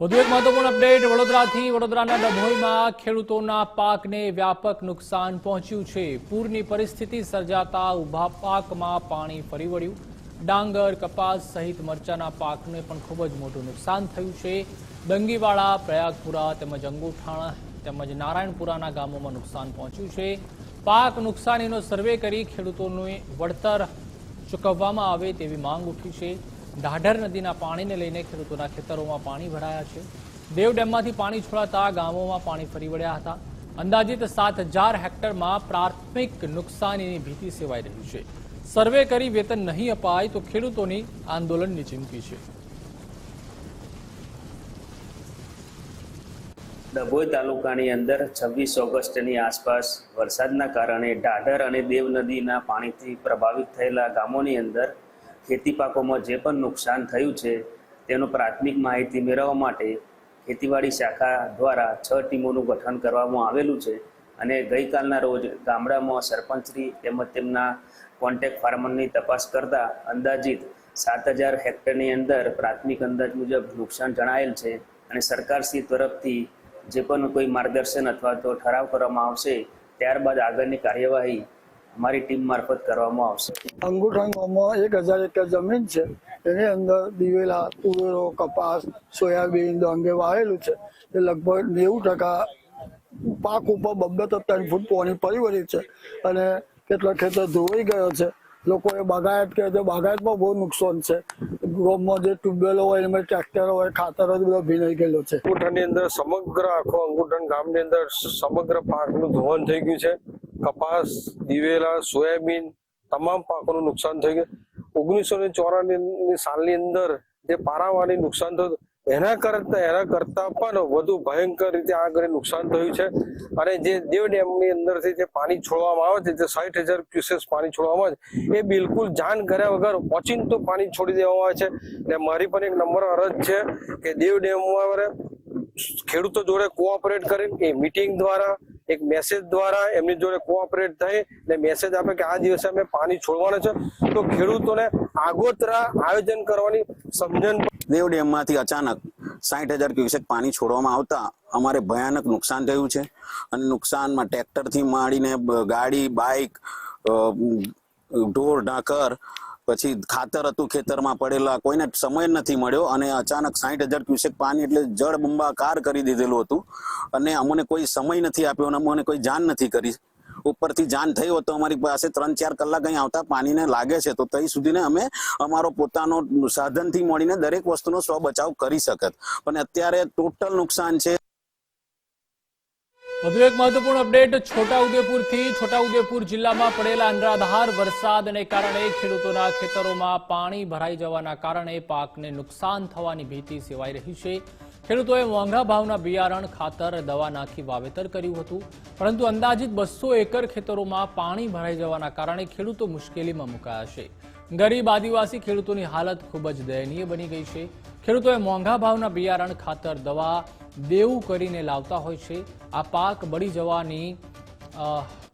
વધુ એક મહત્વપૂર્ણ અપડેટ વડોદરાથી વડોદરાના ડભોઈમાં ખેડૂતોના પાકને વ્યાપક નુકસાન પહોંચ્યું છે. પૂરની પરિસ્થિતિ સર્જાતા ઊભા પાકમાં પાણી ફરી વળ્યું. ડાંગર, કપાસ સહિત મરચાના પાકને પણ ખૂબ જ મોટું નુકસાન થયું છે. દંગીવાડા, પ્રયાગપુરા તેમજ અંગુઠાણા તેમજ નારાયણપુરાના ગામોમાં નુકસાન પહોંચ્યું છે. પાક નુકસાનીનો સર્વે કરી ખેડૂતોને વળતર ચૂકવવામાં આવે તેવી માંગ ઉઠી છે. ઢાઢર નદીના પાણીને લઈને ખેડૂતોના ખેતરોમાં પાણી ભરાયા છે. દેવ ડેમમાંથી પાણી છોડાતા ગામોમાં પાણી ફરી વળ્યા હતા. અંદાજિત સાત હજાર હેક્ટરમાં પ્રાથમિક નુકસાનીની ભીતિ સેવાઈ રહી છે. સર્વે કરી વેતન નહીં અપાય તો ખેડૂતોની આંદોલનની ચીમકી છે. ડભોઈ તાલુકાની અંદર છવ્વીસ ઓગસ્ટની આસપાસ વરસાદના કારણે ઢાઢર અને દેવ નદીના પાણીથી પ્રભાવિત થયેલા ગામોની અંદર ખેતી પાકોમાં જે પણ નુકસાન થયું છે, તેનું પ્રાથમિક માહિતી મેળવવા માટે ખેતીવાડી શાખા દ્વારા છ ટીમોનું ગઠન કરવામાં આવેલું છે અને ગઈકાલના રોજ ગામડામાં સરપંચશ્રી તેમજ તેમના કોન્ટેક્ટ ફાર્મરની તપાસ કરતા અંદાજિત સાત હજાર હેક્ટરની અંદર પ્રાથમિક અંદાજ મુજબ નુકસાન જણાયેલ છે અને સરકારશ્રી તરફથી જે પણ કોઈ માર્ગદર્શન અથવા તો ઠરાવ કરવામાં આવશે, ત્યારબાદ આગળની કાર્યવાહી અમારી ટીમ મારફત કરવામાં આવશે. અંગુઠા ગામમાં એક હજાર એકર જમીન છે. એની અંદર દિવેલા તુવેરો કપાસ સોયાબીન ડાંગે વાવેલું છે. એ લગભગ નેવું ટકા પાક ઉપર બબ્બે તો ત્રણ ફૂટ પાણી પડી છે અને કેટલા ખેતર ધોવાઈ ગયો છે. લોકોએ બાગાયત કરે છે બાગાયતમાં બહુ નુકસાન છે. ગામમાં જે ટ્યુબવેલો હોય એમાં ટ્રેક્ટરો હોય ખાતરો બધો ભીનાઈ ગયેલો છે. અંગૂઠાની અંદર સમગ્ર આખો અંગૂઠન ગામની અંદર સમગ્ર પાકનું ધોવાણ થઈ ગયું છે. કપાસ, દિવેલા, સોયાબીન તમામ પાકોનું નુકસાન થઈ ગયું. ઓગણીસો ને ચોરાની સાલની અંદર જે પારાવાળી નુકસાન થયું એના કરતા એના કરતા પણ વધુ ભયંકર રીતે આ ઘરે નુકસાન થયું છે. અને જે દેવ ડેમની અંદરથી જે પાણી છોડવામાં આવે છે, જે સાઠ હજાર ક્યુસેસ પાણી છોડવામાં આવે એ બિલકુલ જાણ કર્યા વગર ઓચિંતું પાણી છોડી દેવામાં આવે છે. ને મારી પણ એક નંબર અરજ છે કે દેવ ડેમમાં ખેડૂતો જોડે કોઓપરેટ કરીને એ મિટિંગ દ્વારા એક મેસેજ દ્વારા એમની જોડે કોઓપરેટ થઈ ને મેસેજ આપે કે આ દિવસે અમે પાણી છોડવાના છે. તો ખેડૂતોને આગોતરા આયોજન કરવાની સમજણ દેવ ડેમમાંથી અચાનક સાઠ હજાર ક્યુસેક પાણી છોડવામાં આવતા અમારે ભયાનક નુકસાન થયું છે. અને નુકસાનમાં ટ્રેક્ટરથી માંડીને, ગાડી બાઇક ઢોર, ઢાંકર પછી ખાતર હતું ખેતરમાં પડેલા, કોઈને સમય નથી મળ્યો અને અચાનક સાઠ હજાર ક્યુસેક પાણી એટલે જળ બંબાકાર કરી દીધેલું હતું અને અમને કોઈ સમય નથી આપ્યો અને અમને કોઈ જાણ નથી કરી. ઉપરથી જાણ થઈ હોત તો અમારી પાસે ત્રણ ચાર કલાક અહીં આવતા પાણીને લાગે છે. તો ત્યાં સુધીને અમે અમારો પોતાનો સાધનથી મળીને દરેક વસ્તુનો સ્વ બચાવ કરી શકત. પણ અત્યારે ટોટલ નુકસાન છે વધુ એક મહત્વપૂર્ણ અપડેટ છોટાઉદેપુરથી છોટાઉદેપુર જિલ્લામાં પડેલા અનરાધાર વરસાદને કારણે ખેડૂતોના ખેતરોમાં પાણી ભરાઈ જવાના કારણે પાકને નુકસાન થવાની ભીતિ સેવાઈ રહી છે. ખેડૂતોએ મોંઘા ભાવના બિયારણ, ખાતર, દવા નાખી વાવેતર કર્યું હતું. પરંતુ અંદાજિત બસો એકર ખેતરોમાં પાણી ભરાઈ જવાના કારણે ખેડૂતો મુશ્કેલીમાં મુકાયા છે. ગરીબ આદિવાસી ખેડૂતોની હાલત ખૂબ જ દયનીય બની ગઈ છે. ખેડૂતોએ મોંઘા ભાવના બિયારણ ખાતર, દવા, દેવું કરીને લાવતા હોય છે. આ પાક બળી જવાની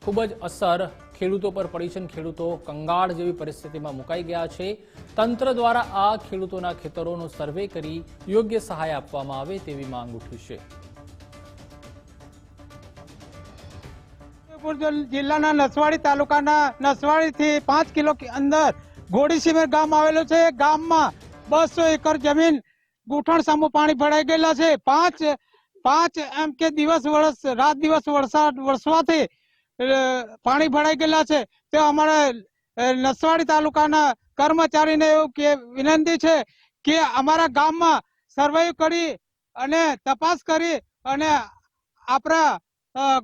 ખૂબ જ અસર ખેડૂતો પર પડી છે ખેડૂતો કંગાળ જેવી પરિસ્થિતિમાં મુકાઈ ગયા છે. તંત્ર દ્વારા આ ખેડૂતોના ખેતરોનો સર્વે કરી યોગ્ય સહાય આપવામાં આવે તેવી માંગ ઉઠી છે. જિલ્લાના નસવાડી તાલુકાના નસવાડીથી પાંચ કિલો અંદર ઘોડીસીમેર ગામ આવેલું છે. ગામમાં બસો એકર જમીન ગુઠણ સામુ પાણી ભરાઈ ગયેલા છે. પાંચ પાંચ એમ કે દિવસ વર્ષ રાત દિવસ વરસાદ વરસવાથી પાણી ભરાઈ ગયેલા છે. તે અમારા નસવાડી તાલુકાના કર્મચારીને એવું કે વિનંતી છે કે અમારા ગામમાં સર્વે કરી અને તપાસ કરી અને આપણા અ,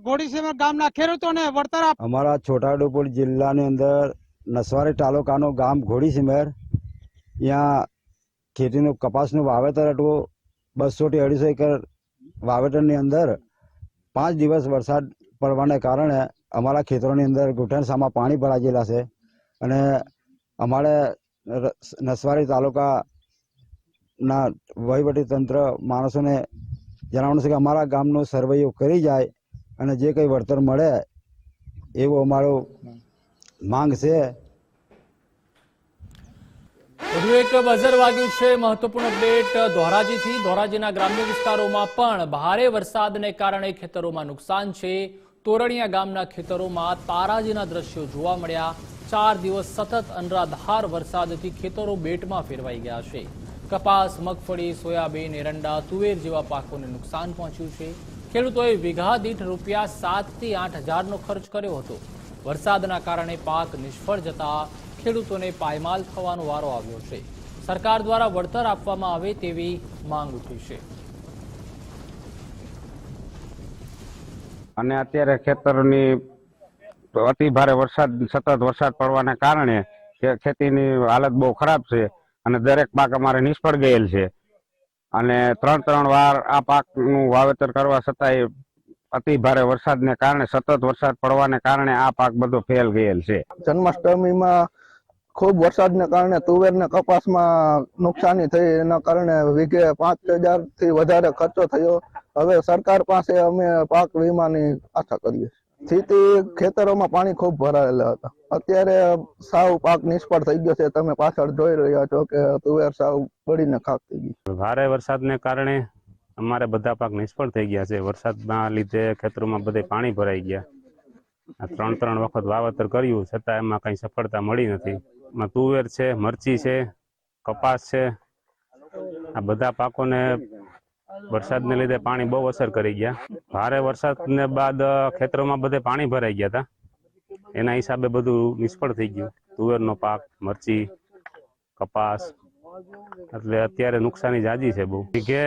ગામના ખેડૂતોને વળતર અમારા છોટાઉદેપુર જિલ્લાની અંદર નસવાડી તાલુકાનું ગામ ઘોડીસીમેર ત્યાં ખેતીનું કપાસનું વાવેતર હતું બસોથી અઢીસો એકર વાવેતરની અંદર પાંચ દિવસ વરસાદ પડવાને કારણે અમારા ખેતરોની અંદર ઘૂંટણસામાં પાણી ભરાઈ ગયેલા છે અને અમારે નસવાડી તાલુકાના વહીવટી તંત્ર માણસોને જણાવવાનું છે કે અમારા ગામનો સર્વૈયો કરી જાય અને જે કંઈ વળતર મળે એવું અમારું માંગ છે. વધુ એક બઝર વાગ્યું છે. મહત્વપૂર્ણ અપડેટ ધોરાજીથી. ધોરાજીના ગ્રામ્ય વિસ્તારોમાં પણ ભારે વરસાદને કારણે ખેતરોમાં નુકસાન છે. તોરણિયા ગામના ખેતરોમાં તારાજીના દ્રશ્યો જોવા મળ્યા. ચાર દિવસ સતત અનરાધાર વરસાદથી ખેતરો બેટમાં ફેરવાઈ ગયા છે. કપાસ, મગફળી, સોયાબીન, એરંડા, તુવેર જેવા પાકોને નુકસાન પહોંચ્યું છે. ખેડૂતોએ વીઘા દીઠ રૂપિયા સાતથી આઠ હજારનો ખર્ચ કર્યો હતો. વરસાદના કારણે પાક નિષ્ફળ જતા ખેડૂતોને પાયમાલ થવાનો વારો આવ્યો છે. સરકાર દ્વારા વળતર આપવામાં આવે તેવી માંગ ઉઠી છે. અને અત્યારે ખેતરની અતિ ભારે વરસાદ સતત વરસાદ પડવાને કારણે ખેતીની હાલત બહુ ખરાબ છે અને દરેક પાક અમારે નિષ્ફળ ગયેલ છે. અને ત્રણ ત્રણ વાર આ પાકનું વાવેતર કરવા છતાંય અતિ ભારે વરસાદને કારણે સતત વરસાદ પડવાને કારણે આ પાક બધો ફેલ ગયેલ છે. જન્માષ્ટમીમાં ખૂબ વરસાદને કારણે તુવેર ને કપાસમાં નુકસાની થઈ, એના કારણે વીઘે પાંચ હજારથી વધારે ખર્ચો થયો. હવે સરકાર પાસે અમે પાક વીમાની આશા કરીએ. સ્થિતિ ખેતરોમાં પાણી ખૂબ ભરાયેલા હતા. અત્યારે સાવ પાક નિષ્ફળ થઈ ગયો છે. તમે પાછળ જોઈ રહ્યા છો કે તુવેર સાવ બળીને ખાક થઈ ગઈ ભારે વરસાદને કારણે અમારે બધા પાક નિષ્ફળ થઈ ગયા છે. વરસાદના લીધે ખેતરોમાં બધે પાણી ભરાઈ ગયા. ત્રણ ત્રણ વખત વાવેતર કર્યું, છતાં એમાં કઈ સફળતા મળી નથી. એમાં તુવેર છે, મરચી છે, કપાસ છે. આ બધા પાકોને વરસાદને લીધે પાણી બહુ અસર કરી ગયા. ભારે વરસાદને બાદ ખેતરોમાં બધે પાણી ભરાઈ ગયા હતા એના હિસાબે બધું નિષ્ફળ થઈ ગયું. તુવેરનો પાક, મરચી, કપાસ. એટલે અત્યારે નુકસાની જાજી છે બહુ. કે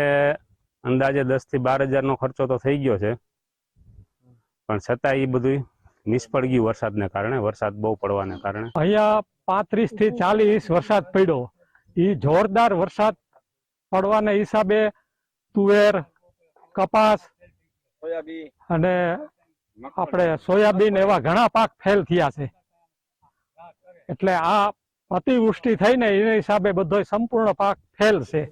અંદાજે દસથી બાર હજારનો ખર્ચો તો થઈ ગયો છે. પણ છતાં એ બધું નિષ્ફળ ગયું વરસાદને કારણે. વરસાદ બહુ પડવાને કારણે. અહીંયા પાંત્રીસથી ચાલીસ વરસાદ પડ્યો. એ જોરદાર વરસાદ પડવાના હિસાબે તુવેર, કપાસ અને આપણે સોયાબીન એવા ઘણા પાક ફેલ થયા છે. એટલે આ અતિવૃષ્ટિ થઈને એના હિસાબે બધો સંપૂર્ણ પાક ફેલ છે.